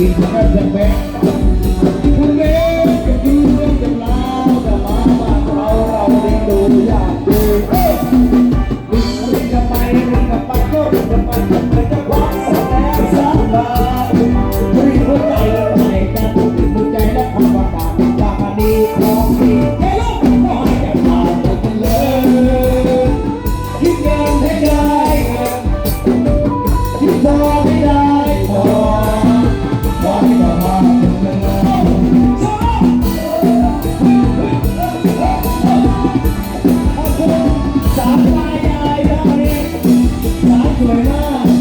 ดีทางด้แบงคุณเล็กกัดีเรื่องกัาวแมาบ้าเราเราเลี้ดูอยากดีเอ้ยวิ่งวิ่กับปวิ่งกับไปก็วิ่งไปจะ สาวปลายใจแล้ววันนี้สาวสวยมาก